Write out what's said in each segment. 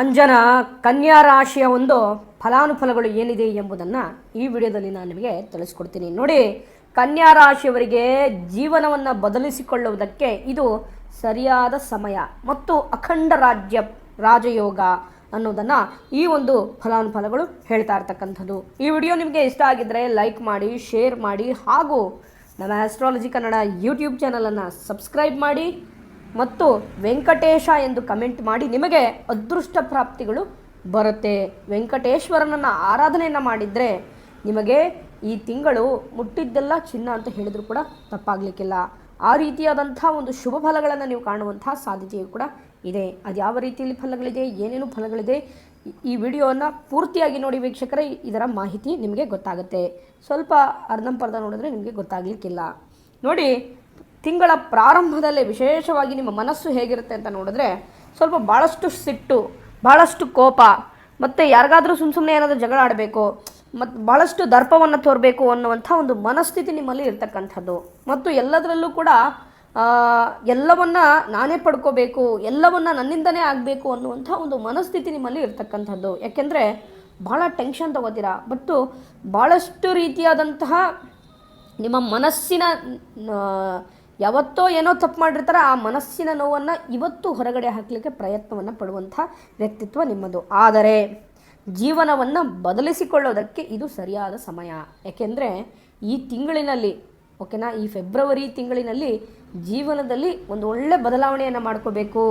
ಅಂಜನ ಕನ್ಯಾ ರಾಶಿಯ ಒಂದು ಫಲಾನುಫಲಗಳು ಏನಿದೆ ಎಂಬುದನ್ನು ಈ ವಿಡಿಯೋದಲ್ಲಿ ನಾನು ನಿಮಗೆ ತಿಳಿಸ್ಕೊಡ್ತೀನಿ. ನೋಡಿ, ಕನ್ಯಾ ರಾಶಿಯವರಿಗೆ ಜೀವನವನ್ನು ಬದಲಿಸಿಕೊಳ್ಳುವುದಕ್ಕೆ ಇದು ಸರಿಯಾದ ಸಮಯ ಮತ್ತು ಅಖಂಡ ರಾಜ್ಯ, ರಾಜಯೋಗ ಅನ್ನೋದನ್ನು ಈ ಒಂದು ಫಲಾನುಫಲಗಳು ಹೇಳ್ತಾ ಇರ್ತಕ್ಕಂಥದ್ದು. ಈ ವಿಡಿಯೋ ನಿಮಗೆ ಇಷ್ಟ ಆಗಿದ್ದರೆ ಲೈಕ್ ಮಾಡಿ, ಶೇರ್ ಮಾಡಿ ಹಾಗೂ ನಮ್ಮ ಆಸ್ಟ್ರಾಲಜಿ ಕನ್ನಡ ಯೂಟ್ಯೂಬ್ ಚಾನಲನ್ನು ಸಬ್ಸ್ಕ್ರೈಬ್ ಮಾಡಿ. ಮತ್ತು ವೆಂಕಟೇಶ ಎಂದು ಕಮೆಂಟ್ ಮಾಡಿ ನಿಮಗೆ ಅದೃಷ್ಟ ಪ್ರಾಪ್ತಿಗಳು ಬರುತ್ತೆ. ವೆಂಕಟೇಶ್ವರನನ್ನು ಆರಾಧನೆಯನ್ನು ಮಾಡಿದರೆ ನಿಮಗೆ ಈ ತಿಂಗಳು ಮುಟ್ಟಿದ್ದೆಲ್ಲ ಚಿನ್ನ ಅಂತ ಹೇಳಿದರೂ ಕೂಡ ತಪ್ಪಾಗಲಿಕ್ಕಿಲ್ಲ. ಆ ರೀತಿಯಾದಂಥ ಒಂದು ಶುಭ ಫಲಗಳನ್ನು ನೀವು ಕಾಣುವಂಥ ಸಾಧ್ಯತೆಯು ಕೂಡ ಇದೆ. ಅದು ಯಾವ ರೀತಿಯಲ್ಲಿ ಫಲಗಳಿದೆ, ಏನೇನು ಫಲಗಳಿದೆ, ಈ ವಿಡಿಯೋವನ್ನು ಪೂರ್ತಿಯಾಗಿ ನೋಡಿ ವೀಕ್ಷಕರೇ, ಇದರ ಮಾಹಿತಿ ನಿಮಗೆ ಗೊತ್ತಾಗುತ್ತೆ. ಸ್ವಲ್ಪ ಅರ್ಧಂಪರ್ಧ ನೋಡಿದ್ರೆ ನಿಮಗೆ ಗೊತ್ತಾಗಲಿಕ್ಕಿಲ್ಲ. ನೋಡಿ ತಿಂಗಳ ಪ್ರಾರಂಭದಲ್ಲೇ ವಿಶೇಷವಾಗಿ ನಿಮ್ಮ ಮನಸ್ಸು ಹೇಗಿರುತ್ತೆ ಅಂತ ನೋಡಿದ್ರೆ ಸ್ವಲ್ಪ ಭಾಳಷ್ಟು ಸಿಟ್ಟು ಭಾಳಷ್ಟು ಕೋಪ, ಮತ್ತು ಯಾರಿಗಾದರೂ ಸುಮ್ಮ ಸುಮ್ಮನೆ ಏನಾದರೂ ಜಗಳ ಆಡಬೇಕು ಮತ್ತು ಭಾಳಷ್ಟು ದರ್ಪವನ್ನು ತೋರಬೇಕು ಅನ್ನುವಂಥ ಒಂದು ಮನಸ್ಥಿತಿ ನಿಮ್ಮಲ್ಲಿ ಇರ್ತಕ್ಕಂಥದ್ದು. ಮತ್ತು ಎಲ್ಲದರಲ್ಲೂ ಕೂಡ ಎಲ್ಲವನ್ನ ನಾನೇ ಪಡ್ಕೋಬೇಕು, ಎಲ್ಲವನ್ನ ನನ್ನಿಂದನೇ ಆಗಬೇಕು ಅನ್ನುವಂಥ ಒಂದು ಮನಸ್ಥಿತಿ ನಿಮ್ಮಲ್ಲಿ ಇರ್ತಕ್ಕಂಥದ್ದು. ಯಾಕೆಂದರೆ ಭಾಳ ಟೆನ್ಷನ್ ತಗೋತೀರಾ? ಬಟ್ಟು ಭಾಳಷ್ಟು ರೀತಿಯಾದಂತಹ ನಿಮ್ಮ ಮನಸ್ಸಿನ ಯಾವತ್ತೋ ಏನೋ ತಪ್ಪು ಮಾಡಿರ್ತಾರೆ, ಆ ಮನಸ್ಸಿನ ನೋವನ್ನು ಇವತ್ತು ಹೊರಗಡೆ ಹಾಕಲಿಕ್ಕೆ ಪ್ರಯತ್ನವನ್ನು ಪಡುವಂಥ ವ್ಯಕ್ತಿತ್ವ ನಿಮ್ಮದು. ಆದರೆ ಜೀವನವನ್ನು ಬದಲಿಸಿಕೊಳ್ಳೋದಕ್ಕೆ ಇದು ಸರಿಯಾದ ಸಮಯ. ಯಾಕೆಂದರೆ ಈ ತಿಂಗಳಿನಲ್ಲಿ, ಓಕೆನಾ, ಈ ಫೆಬ್ರವರಿ ತಿಂಗಳಿನಲ್ಲಿ ಜೀವನದಲ್ಲಿ ಒಂದು ಒಳ್ಳೆ ಬದಲಾವಣೆಯನ್ನು ಮಾಡ್ಕೋಬೇಕು,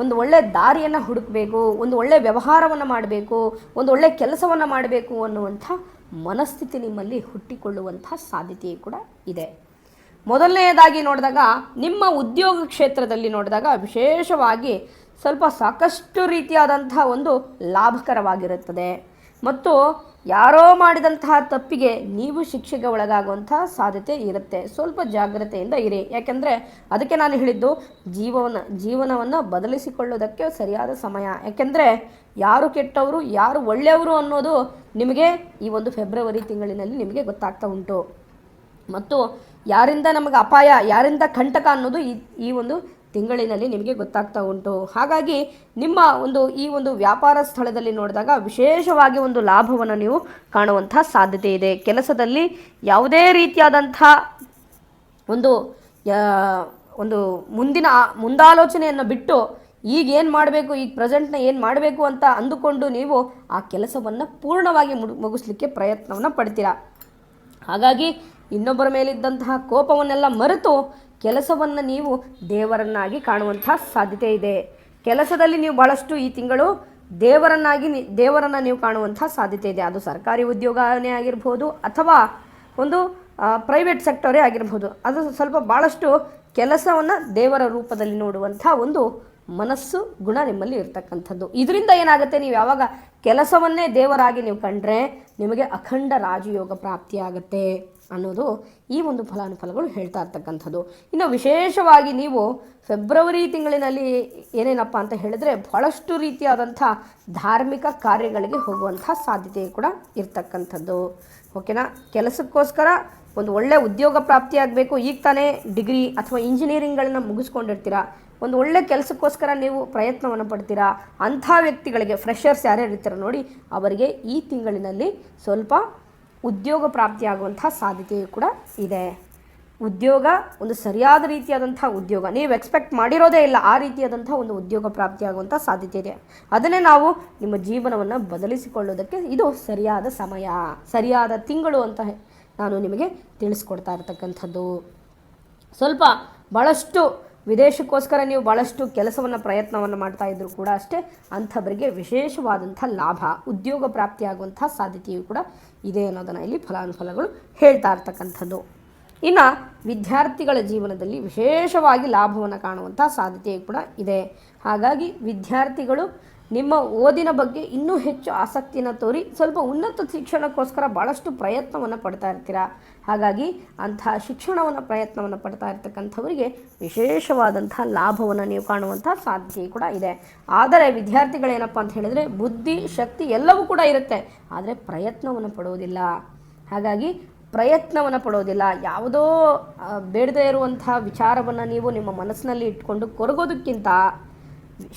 ಒಂದು ಒಳ್ಳೆ ದಾರಿಯನ್ನು ಹುಡುಕಬೇಕು, ಒಂದು ಒಳ್ಳೆ ವ್ಯವಹಾರವನ್ನು ಮಾಡಬೇಕು, ಒಂದು ಒಳ್ಳೆ ಕೆಲಸವನ್ನು ಮಾಡಬೇಕು ಅನ್ನುವಂಥ ಮನಸ್ಥಿತಿ ನಿಮ್ಮಲ್ಲಿ ಹುಟ್ಟಿಕೊಳ್ಳುವಂಥ ಸಾಧ್ಯತೆಯೂ ಕೂಡ ಇದೆ. ಮೊದಲನೆಯದಾಗಿ ನೋಡಿದಾಗ, ನಿಮ್ಮ ಉದ್ಯೋಗ ಕ್ಷೇತ್ರದಲ್ಲಿ ನೋಡಿದಾಗ ವಿಶೇಷವಾಗಿ ಸ್ವಲ್ಪ ಸಾಕಷ್ಟು ರೀತಿಯಾದಂತಹ ಒಂದು ಲಾಭಕರವಾಗಿರುತ್ತದೆ. ಮತ್ತು ಯಾರೋ ಮಾಡಿದಂತಹ ತಪ್ಪಿಗೆ ನೀವು ಶಿಕ್ಷೆಗೆ ಒಳಗಾಗುವಂತಹ ಸಾಧ್ಯತೆ ಇರುತ್ತೆ. ಸ್ವಲ್ಪ ಜಾಗ್ರತೆಯಿಂದ ಇರಿ. ಯಾಕೆಂದರೆ ಅದಕ್ಕೆ ನಾನು ಹೇಳಿದ್ದು ಜೀವನ ಜೀವನವನ್ನು ಬದಲಿಸಿಕೊಳ್ಳೋದಕ್ಕೆ ಸರಿಯಾದ ಸಮಯ. ಯಾಕೆಂದರೆ ಯಾರು ಕೆಟ್ಟವರು, ಯಾರು ಒಳ್ಳೆಯವರು ಅನ್ನೋದು ನಿಮಗೆ ಈ ಒಂದು ಫೆಬ್ರವರಿ ತಿಂಗಳಿನಲ್ಲಿ ನಿಮಗೆ ಗೊತ್ತಾಗ್ತಾ ಉಂಟು. ಮತ್ತು ಯಾರಿಂದ ನಮಗೆ ಅಪಾಯ, ಯಾರಿಂದ ಕಂಟಕ ಅನ್ನೋದು ಈ ಈ ಒಂದು ತಿಂಗಳಿನಲ್ಲಿ ನಿಮಗೆ ಗೊತ್ತಾಗ್ತಾ ಉಂಟು. ಹಾಗಾಗಿ ನಿಮ್ಮ ಒಂದು ಈ ಒಂದು ವ್ಯಾಪಾರ ಸ್ಥಳದಲ್ಲಿ ನೋಡಿದಾಗ ವಿಶೇಷವಾಗಿ ಒಂದು ಲಾಭವನ್ನು ನೀವು ಕಾಣುವಂತಹ ಸಾಧ್ಯತೆ ಇದೆ. ಕೆಲಸದಲ್ಲಿ ಯಾವುದೇ ರೀತಿಯಾದಂಥ ಒಂದು ಒಂದು ಮುಂದಿನ ಮುಂದಾಲೋಚನೆಯನ್ನು ಬಿಟ್ಟು ಈಗ ಏನು ಮಾಡಬೇಕು, ಈಗ ಪ್ರೆಸೆಂಟ್ನ ಏನು ಮಾಡಬೇಕು ಅಂತ ಅಂದುಕೊಂಡು ನೀವು ಆ ಕೆಲಸವನ್ನು ಪೂರ್ಣವಾಗಿ ಮುಗಿಸ್ಲಿಕ್ಕೆ ಪ್ರಯತ್ನವನ್ನು ಪಡ್ತೀರಾ. ಹಾಗಾಗಿ ಇನ್ನೊಬ್ಬರ ಮೇಲಿದ್ದಂತಹ ಕೋಪವನ್ನೆಲ್ಲ ಮರೆತು ಕೆಲಸವನ್ನು ನೀವು ದೇವರನ್ನಾಗಿ ಕಾಣುವಂಥ ಸಾಧ್ಯತೆ ಇದೆ. ಕೆಲಸದಲ್ಲಿ ನೀವು ಬಹಳಷ್ಟು ಈ ತಿಂಗಳು ದೇವರನ್ನಾಗಿ ದೇವರನ್ನು ನೀವು ಕಾಣುವಂಥ ಸಾಧ್ಯತೆ ಇದೆ. ಅದು ಸರ್ಕಾರಿ ಉದ್ಯೋಗನೇ ಆಗಿರ್ಬೋದು ಅಥವಾ ಒಂದು ಪ್ರೈವೇಟ್ ಸೆಕ್ಟರೇ ಆಗಿರ್ಬೋದು. ಅದು ಸ್ವಲ್ಪ ಭಾಳಷ್ಟು ಕೆಲಸವನ್ನು ದೇವರ ರೂಪದಲ್ಲಿ ನೋಡುವಂಥ ಒಂದು ಮನಸ್ಸು, ಗುಣ ನಿಮ್ಮಲ್ಲಿ ಇರ್ತಕ್ಕಂಥದ್ದು. ಇದರಿಂದ ಏನಾಗುತ್ತೆ? ನೀವು ಯಾವಾಗ ಕೆಲಸವನ್ನೇ ದೇವರಾಗಿ ನೀವು ಕಂಡ್ರೆ ನಿಮಗೆ ಅಖಂಡ ರಾಜಯೋಗ ಪ್ರಾಪ್ತಿಯಾಗತ್ತೆ. ಅನ್ನೋದು ಈ ಒಂದು ಫಲಾನುಫಲಗಳು ಹೇಳ್ತಾ ಇರ್ತಕ್ಕಂಥದ್ದು. ಇನ್ನು ವಿಶೇಷವಾಗಿ ನೀವು ಫೆಬ್ರವರಿ ತಿಂಗಳಿನಲ್ಲಿ ಏನೇನಪ್ಪ ಅಂತ ಹೇಳಿದ್ರೆ ಬಹಳಷ್ಟು ರೀತಿಯಾದಂಥ ಧಾರ್ಮಿಕ ಕಾರ್ಯಗಳಿಗೆ ಹೋಗುವಂಥ ಸಾಧ್ಯತೆ ಕೂಡ ಇರ್ತಕ್ಕಂಥದ್ದು. ಓಕೆನಾ? ಕೆಲಸಕ್ಕೋಸ್ಕರ ಒಂದು ಒಳ್ಳೆ ಉದ್ಯೋಗ ಪ್ರಾಪ್ತಿಯಾಗಬೇಕು ಈಗ ತಾನೇ ಡಿಗ್ರಿ ಅಥವಾ ಇಂಜಿನಿಯರಿಂಗ್ಗಳನ್ನ ಮುಗಿಸ್ಕೊಂಡಿರ್ತೀರಾ? ಒಂದು ಒಳ್ಳೆ ಕೆಲಸಕ್ಕೋಸ್ಕರ ನೀವು ಪ್ರಯತ್ನವನ್ನು ಪಡ್ತೀರಾ? ಅಂಥ ವ್ಯಕ್ತಿಗಳಿಗೆ ಫ್ರೆಷರ್ಸ್ ಯಾರ್ಯಾರು ಇರ್ತೀರ ನೋಡಿ, ಅವರಿಗೆ ಈ ತಿಂಗಳಿನಲ್ಲಿ ಸ್ವಲ್ಪ ಉದ್ಯೋಗ ಪ್ರಾಪ್ತಿಯಾಗುವಂಥ ಸಾಧ್ಯತೆಯು ಕೂಡ ಇದೆ. ಉದ್ಯೋಗ ಒಂದು ಸರಿಯಾದ ರೀತಿಯಾದಂಥ ಉದ್ಯೋಗ. ನೀವು ಎಕ್ಸ್ಪೆಕ್ಟ್ ಮಾಡಿರೋದೇ ಇಲ್ಲ ಆ ರೀತಿಯಾದಂಥ ಒಂದು ಉದ್ಯೋಗ ಪ್ರಾಪ್ತಿಯಾಗುವಂಥ ಸಾಧ್ಯತೆ ಇದೆ. ಅದನ್ನೇ ನಾವು ನಿಮ್ಮ ಜೀವನವನ್ನು ಬದಲಿಸಿಕೊಳ್ಳೋದಕ್ಕೆ ಇದು ಸರಿಯಾದ ಸಮಯ. ಸರಿಯಾದ ತಿಂಗಳು ಅಂತ ನಾನು ನಿಮಗೆ ತಿಳಿಸ್ಕೊಡ್ತಾ ಇರ್ತಕ್ಕಂಥದ್ದು. ಸ್ವಲ್ಪ ಭಾಳಷ್ಟು ವಿದೇಶಕ್ಕೋಸ್ಕರ ನೀವು ಭಾಳಷ್ಟು ಕೆಲಸವನ್ನು, ಪ್ರಯತ್ನವನ್ನು ಮಾಡ್ತಾ ಇದ್ದರೂ ಕೂಡ ಅಷ್ಟೇ ಅಂಥವರಿಗೆ ವಿಶೇಷವಾದಂಥ ಲಾಭ, ಉದ್ಯೋಗ ಪ್ರಾಪ್ತಿಯಾಗುವಂಥ ಸಾಧ್ಯತೆಯು ಕೂಡ ಇದೆ ಅನ್ನೋದನ್ನು ಇಲ್ಲಿ ಫಲಾನುಫಲಗಳು ಹೇಳ್ತಾ ಇರ್ತಕ್ಕಂಥದ್ದು. ಇನ್ನು ವಿದ್ಯಾರ್ಥಿಗಳ ಜೀವನದಲ್ಲಿ ವಿಶೇಷವಾಗಿ ಲಾಭವನ್ನು ಕಾಣುವಂಥ ಸಾಧ್ಯತೆಯು ಕೂಡ ಇದೆ. ಹಾಗಾಗಿ ವಿದ್ಯಾರ್ಥಿಗಳು ನಿಮ್ಮ ಓದಿನ ಬಗ್ಗೆ ಇನ್ನೂ ಹೆಚ್ಚು ಆಸಕ್ತಿಯನ್ನು ತೋರಿ ಸ್ವಲ್ಪ ಉನ್ನತ ಶಿಕ್ಷಣಕ್ಕೋಸ್ಕರ ಭಾಳಷ್ಟು ಪ್ರಯತ್ನವನ್ನು ಪಡ್ತಾ ಇರ್ತೀರಾ? ಹಾಗಾಗಿ ಅಂತಹ ಶಿಕ್ಷಣವನ್ನು ಪ್ರಯತ್ನವನ್ನು ಪಡ್ತಾ ಇರ್ತಕ್ಕಂಥವರಿಗೆ ವಿಶೇಷವಾದಂಥ ಲಾಭವನ್ನು ನೀವು ಕಾಣುವಂಥ ಸಾಧ್ಯತೆ ಕೂಡ ಇದೆ. ಆದರೆ ವಿದ್ಯಾರ್ಥಿಗಳೇನಪ್ಪ ಅಂತ ಹೇಳಿದರೆ ಬುದ್ಧಿ, ಶಕ್ತಿ ಎಲ್ಲವೂ ಕೂಡ ಇರುತ್ತೆ. ಆದರೆ ಪ್ರಯತ್ನವನ್ನು ಪಡುವುದಿಲ್ಲ ಹಾಗಾಗಿ ಪ್ರಯತ್ನವನ್ನು ಪಡೋದಿಲ್ಲ. ಯಾವುದೋ ಬೇಡದೇ ಇರುವಂಥ ವಿಚಾರವನ್ನು ನೀವು ನಿಮ್ಮ ಮನಸ್ಸಿನಲ್ಲಿ ಇಟ್ಕೊಂಡು ಕೊರಗೋದಕ್ಕಿಂತ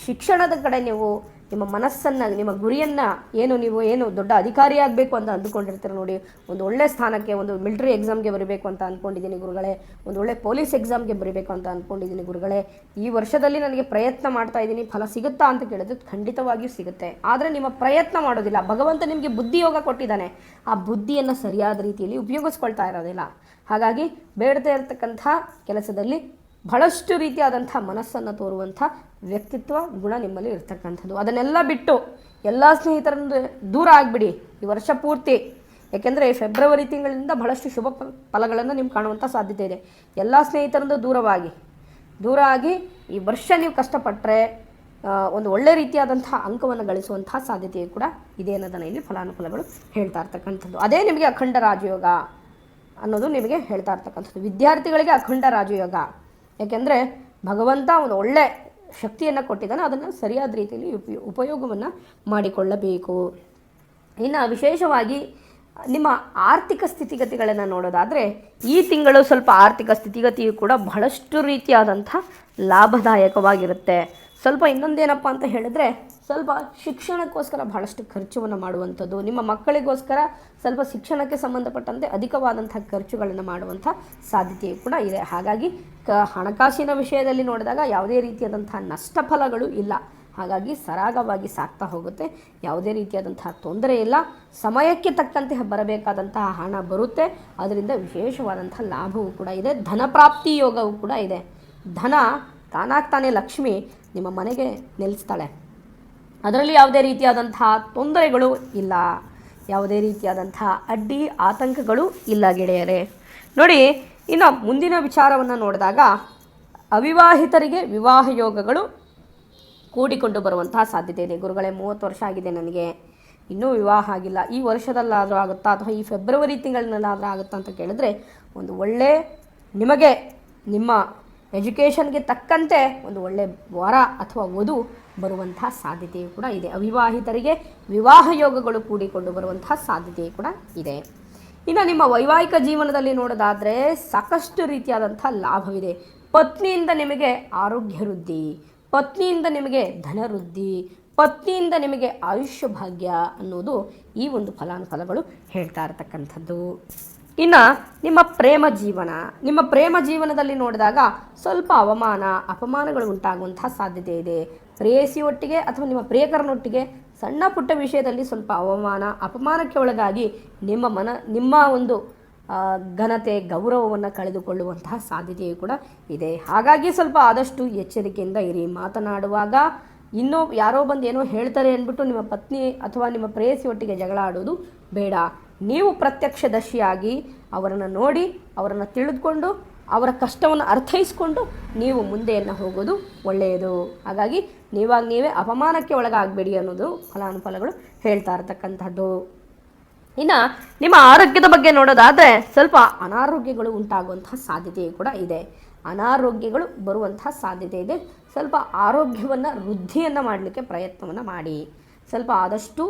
ಶಿಕ್ಷಣದ ಕಡೆ ನೀವು ನಿಮ್ಮ ಮನಸ್ಸನ್ನು, ನಿಮ್ಮ ಗುರಿಯನ್ನು ಏನು ನೀವು ಏನು ದೊಡ್ಡ ಅಧಿಕಾರಿ ಆಗಬೇಕು ಅಂತ ಅಂದುಕೊಂಡಿರ್ತೀರ ನೋಡಿ, ಒಂದು ಒಳ್ಳೆ ಸ್ಥಾನಕ್ಕೆ, ಒಂದು ಮಿಲಿಟರಿ ಎಕ್ಸಾಮ್ಗೆ ಬರಬೇಕು ಅಂತ ಅಂದ್ಕೊಂಡಿದ್ದೀನಿ ಗುರುಗಳೇ. ಒಂದು ಒಳ್ಳೆ ಪೊಲೀಸ್ ಎಕ್ಸಾಮ್ಗೆ ಬರಬೇಕು ಅಂತ ಅಂದ್ಕೊಂಡಿದ್ದೀನಿ ಗುರುಗಳೇ. ಈ ವರ್ಷದಲ್ಲಿ ನನಗೆ ಪ್ರಯತ್ನ ಮಾಡ್ತಾ ಇದ್ದೀನಿ, ಫಲ ಸಿಗುತ್ತಾ ಅಂತ ಕೇಳಿದ್ರೆ ಖಂಡಿತವಾಗಿಯೂ ಸಿಗುತ್ತೆ. ಆದರೆ ನಿಮ್ಮ ಪ್ರಯತ್ನ ಮಾಡೋದಿಲ್ಲ. ಭಗವಂತ ನಿಮಗೆ ಬುದ್ಧಿಯೋಗ ಕೊಟ್ಟಿದ್ದಾನೆ. ಆ ಬುದ್ಧಿಯನ್ನು ಸರಿಯಾದ ರೀತಿಯಲ್ಲಿ ಉಪಯೋಗಿಸ್ಕೊಳ್ತಾ ಇರೋದಿಲ್ಲ. ಹಾಗಾಗಿ ಬೇಡದೇ ಇರತಕ್ಕಂಥ ಕೆಲಸದಲ್ಲಿ ಬಹಳಷ್ಟು ರೀತಿಯಾದಂಥ ಮನಸ್ಸನ್ನು ತೋರುವಂಥ ವ್ಯಕ್ತಿತ್ವ ಗುಣ ನಿಮ್ಮಲ್ಲಿ ಇರ್ತಕ್ಕಂಥದ್ದು. ಅದನ್ನೆಲ್ಲ ಬಿಟ್ಟು ಎಲ್ಲ ಸ್ನೇಹಿತರನ್ನು ದೂರ ಆಗಿಬಿಡಿ. ಈ ವರ್ಷ ಪೂರ್ತಿ. ಯಾಕೆಂದರೆ ಫೆಬ್ರವರಿ ತಿಂಗಳಿಂದ ಬಹಳಷ್ಟು ಶುಭ ಫಲಗಳನ್ನು ನಿಮ್ಗೆ ಕಾಣುವಂಥ ಸಾಧ್ಯತೆ ಇದೆ. ಎಲ್ಲ ಸ್ನೇಹಿತರಿಂದ ದೂರವಾಗಿ. ದೂರ ಆಗಿ ಈ ವರ್ಷ ನೀವು ಕಷ್ಟಪಟ್ಟರೆ ಒಂದು ಒಳ್ಳೆ ರೀತಿಯಾದಂಥ ಅಂಕವನ್ನು ಗಳಿಸುವಂತಹ ಸಾಧ್ಯತೆಯು ಕೂಡ ಇದೆ ಅನ್ನೋದನ್ನು ಇಲ್ಲಿ ಫಲಾನುಫಲಗಳು ಹೇಳ್ತಾ ಇರ್ತಕ್ಕಂಥದ್ದು. ಅದೇ ನಿಮಗೆ ಅಖಂಡ ರಾಜಯೋಗ ಅನ್ನೋದು ನಿಮಗೆ ಹೇಳ್ತಾ ಇರ್ತಕ್ಕಂಥದ್ದು. ವಿದ್ಯಾರ್ಥಿಗಳಿಗೆ ಅಖಂಡ ರಾಜಯೋಗ. ಯಾಕೆಂದರೆ ಭಗವಂತ ಒಂದು ಒಳ್ಳೆ ಶಕ್ತಿಯನ್ನು ಕೊಟ್ಟಿದ್ದಾನೆ, ಅದನ್ನು ಸರಿಯಾದ ರೀತಿಯಲ್ಲಿ ಉಪಯೋ ಉಪಯೋಗವನ್ನು ಮಾಡಿಕೊಳ್ಳಬೇಕು. ಇನ್ನು ವಿಶೇಷವಾಗಿ ನಿಮ್ಮ ಆರ್ಥಿಕ ಸ್ಥಿತಿಗತಿಗಳನ್ನು ನೋಡೋದಾದರೆ, ಈ ತಿಂಗಳು ಸ್ವಲ್ಪ ಆರ್ಥಿಕ ಸ್ಥಿತಿಗತಿಯು ಕೂಡ ಬಹಳಷ್ಟು ರೀತಿಯಾದಂಥ ಲಾಭದಾಯಕವಾಗಿರುತ್ತೆ. ಸ್ವಲ್ಪ ಇನ್ನೊಂದೇನಪ್ಪ ಅಂತ ಹೇಳಿದ್ರೆ, ಸ್ವಲ್ಪ ಶಿಕ್ಷಣಕ್ಕೋಸ್ಕರ ಬಹಳಷ್ಟು ಖರ್ಚುವನ್ನು ಮಾಡುವಂಥದ್ದು, ನಿಮ್ಮ ಮಕ್ಕಳಿಗೋಸ್ಕರ ಸ್ವಲ್ಪ ಶಿಕ್ಷಣಕ್ಕೆ ಸಂಬಂಧಪಟ್ಟಂತೆ ಅಧಿಕವಾದಂಥ ಖರ್ಚುಗಳನ್ನು ಮಾಡುವಂಥ ಸಾಧ್ಯತೆಯು ಕೂಡ ಇದೆ. ಹಾಗಾಗಿ ಹಣಕಾಸಿನ ವಿಷಯದಲ್ಲಿ ನೋಡಿದಾಗ ಯಾವುದೇ ರೀತಿಯಾದಂತಹ ನಷ್ಟ ಫಲಗಳು ಇಲ್ಲ. ಹಾಗಾಗಿ ಸರಾಗವಾಗಿ ಸಾಗ್ತಾ ಹೋಗುತ್ತೆ. ಯಾವುದೇ ರೀತಿಯಾದಂತಹ ತೊಂದರೆ ಇಲ್ಲ. ಸಮಯಕ್ಕೆ ತಕ್ಕಂತೆ ಬರಬೇಕಾದಂತಹ ಹಣ ಬರುತ್ತೆ. ಅದರಿಂದ ವಿಶೇಷವಾದಂತಹ ಲಾಭವೂ ಕೂಡ ಇದೆ. ಧನ ಪ್ರಾಪ್ತಿ ಯೋಗವೂ ಕೂಡ ಇದೆ. ಧನ ತಾನಾಗ್ತಾನೆ ಲಕ್ಷ್ಮಿ ನಿಮ್ಮ ಮನೆಗೆ ನಿಲ್ಲಿಸ್ತಾಳೆ ಅದರಲ್ಲಿ ಯಾವುದೇ ರೀತಿಯಾದಂತಹ ತೊಂದರೆಗಳು ಇಲ್ಲ. ಯಾವುದೇ ರೀತಿಯಾದಂತಹ ಅಡ್ಡಿ ಆತಂಕಗಳು ಇಲ್ಲ ಗೆಳೆಯರೇ. ನೋಡಿ ಇನ್ನು ಮುಂದಿನ ವಿಚಾರವನ್ನು ನೋಡಿದಾಗ ಅವಿವಾಹಿತರಿಗೆ ವಿವಾಹ ಯೋಗಗಳು ಕೂಡಿಕೊಂಡು ಬರುವಂತಹ ಸಾಧ್ಯತೆ ಇದೆ ಗುರುಗಳೇ, ಮೂವತ್ತು ವರ್ಷ ಆಗಿದೆ ನನಗೆ. ಇನ್ನೂ ವಿವಾಹ ಆಗಿಲ್ಲ. ಈ ವರ್ಷದಲ್ಲಾದರೂ ಆಗುತ್ತಾ ಅಥವಾ ಈ ಫೆಬ್ರವರಿ ತಿಂಗಳಿನಲ್ಲಾದರೂ ಆಗುತ್ತಾ ಅಂತ ಕೇಳಿದ್ರೆ ಒಂದು ಒಳ್ಳೆ ನಿಮಗೆ, ನಿಮ್ಮ ಎಜುಕೇಷನ್ಗೆ ತಕ್ಕಂತೆ ಒಂದು ಒಳ್ಳೆ ವರ ಅಥವಾ ವಧು ಬರುವಂತಹ ಸಾಧ್ಯತೆಯು ಕೂಡ ಇದೆ. ಅವಿವಾಹಿತರಿಗೆ ವಿವಾಹ ಯೋಗಗಳು ಕೂಡಿಕೊಂಡು ಬರುವಂತಹ ಸಾಧ್ಯತೆಯು ಕೂಡ ಇದೆ. ಇನ್ನು ನಿಮ್ಮ ವೈವಾಹಿಕ ಜೀವನದಲ್ಲಿ ನೋಡೋದಾದರೆ ಸಾಕಷ್ಟು ರೀತಿಯಾದಂಥ ಲಾಭವಿದೆ. ಪತ್ನಿಯಿಂದ ನಿಮಗೆ ಆರೋಗ್ಯ ವೃದ್ಧಿ, ಪತ್ನಿಯಿಂದ ನಿಮಗೆ ಧನ ವೃದ್ಧಿ, ಪತ್ನಿಯಿಂದ ನಿಮಗೆ ಆಯುಷ್ಯ ಭಾಗ್ಯ ಅನ್ನೋದು ಈ ಒಂದು ಫಲಾನುಫಲಗಳು ಹೇಳ್ತಾ ಇರತಕ್ಕಂಥದ್ದು. ಇನ್ನು ನಿಮ್ಮ ಪ್ರೇಮ ಜೀವನ, ನಿಮ್ಮ ಪ್ರೇಮ ಜೀವನದಲ್ಲಿ ನೋಡಿದಾಗ ಸ್ವಲ್ಪ ಅವಮಾನ, ಅಪಮಾನಗಳು ಉಂಟಾಗುವಂಥ ಸಾಧ್ಯತೆ ಇದೆ. ಪ್ರೇಯಸಿಯೊಟ್ಟಿಗೆ ಅಥವಾ ನಿಮ್ಮ ಪ್ರಿಯಕರನೊಟ್ಟಿಗೆ ಸಣ್ಣ ಪುಟ್ಟ ವಿಷಯದಲ್ಲಿ ಸ್ವಲ್ಪ ಅವಮಾನ, ಅಪಮಾನಕ್ಕೆ ಒಳಗಾಗಿ ನಿಮ್ಮ ಮನ, ನಿಮ್ಮ ಒಂದು ಘನತೆ, ಗೌರವವನ್ನು ಕಳೆದುಕೊಳ್ಳುವಂತಹ ಸಾಧ್ಯತೆಯು ಕೂಡ ಇದೆ. ಹಾಗಾಗಿ ಸ್ವಲ್ಪ ಆದಷ್ಟು ಎಚ್ಚರಿಕೆಯಿಂದ ಇರಿ. ಮಾತನಾಡುವಾಗ ಇನ್ನೂ ಯಾರೋ ಬಂದು ಏನೋ ಹೇಳ್ತಾರೆ ಅಂದ್ಬಿಟ್ಟು ನಿಮ್ಮ ಪತ್ನಿ ಅಥವಾ ನಿಮ್ಮ ಪ್ರೇಯಸಿ ಒಟ್ಟಿಗೆ ಜಗಳ ಆಡೋದು ಬೇಡ. ನೀವು ಪ್ರತ್ಯಕ್ಷದರ್ಶಿಯಾಗಿ ಅವರನ್ನು ನೋಡಿ, ಅವರನ್ನು ತಿಳಿದುಕೊಂಡು ಅವರ ಕಷ್ಟವನ್ನು ಅರ್ಥೈಸ್ಕೊಂಡು ನೀವು ಮುಂದೆಯನ್ನು ಹೋಗೋದು ಒಳ್ಳೆಯದು. ಹಾಗಾಗಿ ನೀವಾಗ ನೀವೇ ಅಪಮಾನಕ್ಕೆ ಒಳಗಾಗಬೇಡಿ ಅನ್ನೋದು ಫಲಾನುಫಲಗಳು ಹೇಳ್ತಾ ಇರತಕ್ಕಂಥದ್ದು. ಇನ್ನು ನಿಮ್ಮ ಆರೋಗ್ಯದ ಬಗ್ಗೆ ನೋಡೋದಾದರೆ ಸ್ವಲ್ಪ ಅನಾರೋಗ್ಯಗಳು ಉಂಟಾಗುವಂತಹ ಸಾಧ್ಯತೆ ಕೂಡ ಇದೆ. ಅನಾರೋಗ್ಯಗಳು ಬರುವಂತಹ ಸಾಧ್ಯತೆ ಇದೆ. ಸ್ವಲ್ಪ ಆರೋಗ್ಯವನ್ನು ವೃದ್ಧಿಯನ್ನು ಮಾಡಲಿಕ್ಕೆ ಪ್ರಯತ್ನವನ್ನು ಮಾಡಿ. ಸ್ವಲ್ಪ ಆದಷ್ಟು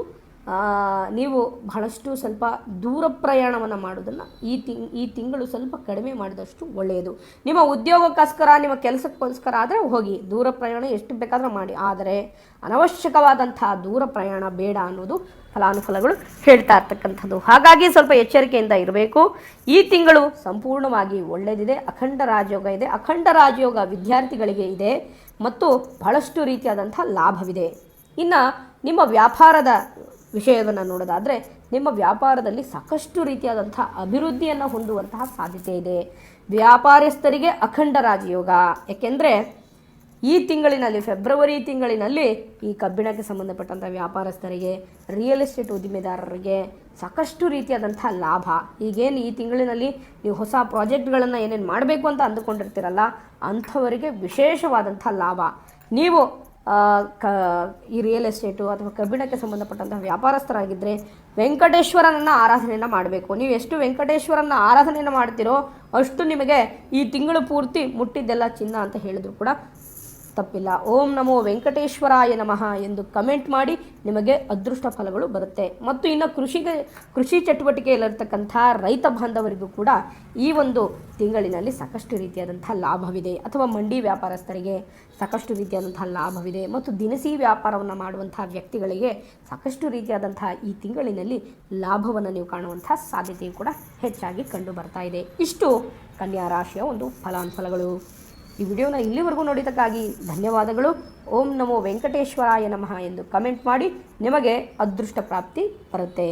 ನೀವು ಬಹಳಷ್ಟು ಸ್ವಲ್ಪ ದೂರ ಪ್ರಯಾಣವನ್ನು ಮಾಡೋದನ್ನು ಈ ತಿಂಗ್ ಈ ತಿಂಗಳು ಸ್ವಲ್ಪ ಕಡಿಮೆ ಮಾಡಿದಷ್ಟು ಒಳ್ಳೆಯದು ನಿಮ್ಮ ಉದ್ಯೋಗಕ್ಕೋಸ್ಕರ, ನಿಮ್ಮ ಕೆಲಸಕ್ಕೋಸ್ಕರ ಆದರೆ ಹೋಗಿ, ದೂರ ಪ್ರಯಾಣ ಎಷ್ಟು ಬೇಕಾದರೂ ಮಾಡಿ. ಆದರೆ ಅನವಶ್ಯಕವಾದಂತಹ ದೂರ ಪ್ರಯಾಣ ಬೇಡ ಅನ್ನೋದು ಫಲಾನುಫಲಗಳು ಹೇಳ್ತಾ ಇರ್ತಕ್ಕಂಥದ್ದು. ಹಾಗಾಗಿ ಸ್ವಲ್ಪ ಎಚ್ಚರಿಕೆಯಿಂದ ಇರಬೇಕು. ಈ ತಿಂಗಳು ಸಂಪೂರ್ಣವಾಗಿ ಒಳ್ಳೆಯದಿದೆ ಅಖಂಡ ರಾಜಯೋಗ ಇದೆ. ಅಖಂಡ ರಾಜಯೋಗ ವಿದ್ಯಾರ್ಥಿಗಳಿಗೆ ಇದೆ ಮತ್ತು ಬಹಳಷ್ಟು ರೀತಿಯಾದಂಥ ಲಾಭವಿದೆ. ಇನ್ನು ನಿಮ್ಮ ವ್ಯಾಪಾರದ ವಿಷಯವನ್ನು ನೋಡೋದಾದರೆ ನಿಮ್ಮ ವ್ಯಾಪಾರದಲ್ಲಿ ಸಾಕಷ್ಟು ರೀತಿಯಾದಂಥ ಅಭಿವೃದ್ಧಿಯನ್ನು ಹೊಂದುವಂತಹ ಸಾಧ್ಯತೆ ಇದೆ. ವ್ಯಾಪಾರಸ್ಥರಿಗೆ ಅಖಂಡ ರಾಜಯೋಗ. ಯಾಕೆಂದರೆ ಈ ತಿಂಗಳಿನಲ್ಲಿ, ಫೆಬ್ರವರಿ ತಿಂಗಳಿನಲ್ಲಿ ಈ ಕಬ್ಬಿಣಕ್ಕೆ ಸಂಬಂಧಪಟ್ಟಂಥ ವ್ಯಾಪಾರಸ್ಥರಿಗೆ ರಿಯಲ್ ಎಸ್ಟೇಟ್ ಉದ್ದಿಮೆದಾರರಿಗೆ ಸಾಕಷ್ಟು ರೀತಿಯಾದಂಥ ಲಾಭ. ಈಗೇನು ಈ ತಿಂಗಳಿನಲ್ಲಿ ನೀವು ಹೊಸ ಪ್ರಾಜೆಕ್ಟ್ಗಳನ್ನು ಏನೇನು ಮಾಡಬೇಕು ಅಂತ ಅಂದುಕೊಂಡಿರ್ತೀರಲ್ಲ, ಅಂಥವರಿಗೆ ವಿಶೇಷವಾದಂಥ ಲಾಭ. ನೀವು ಕ, ಈ ರಿಯಲ್ ಎಸ್ಟೇಟು ಅಥವಾ ಕಬ್ಬಿಣಕ್ಕೆ ಸಂಬಂಧಪಟ್ಟಂಥ ವ್ಯಾಪಾರಸ್ಥರಾಗಿದ್ದರೆ ವೆಂಕಟೇಶ್ವರನನ್ನು ಆರಾಧನೆಯನ್ನು ಮಾಡಬೇಕು. ನೀವು ಎಷ್ಟು ವೆಂಕಟೇಶ್ವರನ ಆರಾಧನೆಯನ್ನು ಮಾಡ್ತೀರೋ ಅಷ್ಟು ನಿಮಗೆ ಈ ತಿಂಗಳು ಪೂರ್ತಿ ಮುಟ್ಟಿದ್ದೆಲ್ಲ ಚಿನ್ನ ಅಂತ ಹೇಳಿದ್ರು ಕೂಡ ತಪ್ಪಿಲ್ಲ. ಓಂ ನಮೋ ವೆಂಕಟೇಶ್ವರಾಯ ನಮಃ ಎಂದು ಕಮೆಂಟ್ ಮಾಡಿ ನಿಮಗೆ ಅದೃಷ್ಟ ಫಲಗಳು ಬರುತ್ತೆ. ಮತ್ತು ಇನ್ನು ಕೃಷಿಗೆ, ಕೃಷಿ ಚಟುವಟಿಕೆಯಲ್ಲಿರ್ತಕ್ಕಂಥ ರೈತ ಬಾಂಧವರಿಗೂ ಕೂಡ ಈ ಒಂದು ತಿಂಗಳಿನಲ್ಲಿ ಸಾಕಷ್ಟು ರೀತಿಯಾದಂಥ ಲಾಭವಿದೆ. ಅಥವಾ ಮಂಡಿ ವ್ಯಾಪಾರಸ್ಥರಿಗೆ ಸಾಕಷ್ಟು ರೀತಿಯಾದಂಥ ಲಾಭವಿದೆ. ಮತ್ತು ದಿನಸಿ ವ್ಯಾಪಾರವನ್ನು ಮಾಡುವಂಥ ವ್ಯಕ್ತಿಗಳಿಗೆ ಸಾಕಷ್ಟು ರೀತಿಯಾದಂಥ ಈ ತಿಂಗಳಿನಲ್ಲಿ ಲಾಭವನ್ನು ನೀವು ಕಾಣುವಂಥ ಸಾಧ್ಯತೆಯು ಕೂಡ ಹೆಚ್ಚಾಗಿ ಕಂಡು ಬರ್ತಾ ಇದೆ. ಇಷ್ಟು ಕನ್ಯಾ ರಾಶಿಯ ಒಂದು ಫಲಾನುಫಲಗಳು. ಈ ವಿಡಿಯೋನ ಇಲ್ಲಿವರೆಗೂ ನೋಡಿದ್ದಕ್ಕಾಗಿ ಧನ್ಯವಾದಗಳು. ಓಂ ನಮೋ ವೆಂಕಟೇಶ್ವರಾಯ ನಮಃ ಎಂದು ಕಮೆಂಟ್ ಮಾಡಿ ನಿಮಗೆ ಅದೃಷ್ಟ ಪ್ರಾಪ್ತಿ ಬರುತ್ತೆ.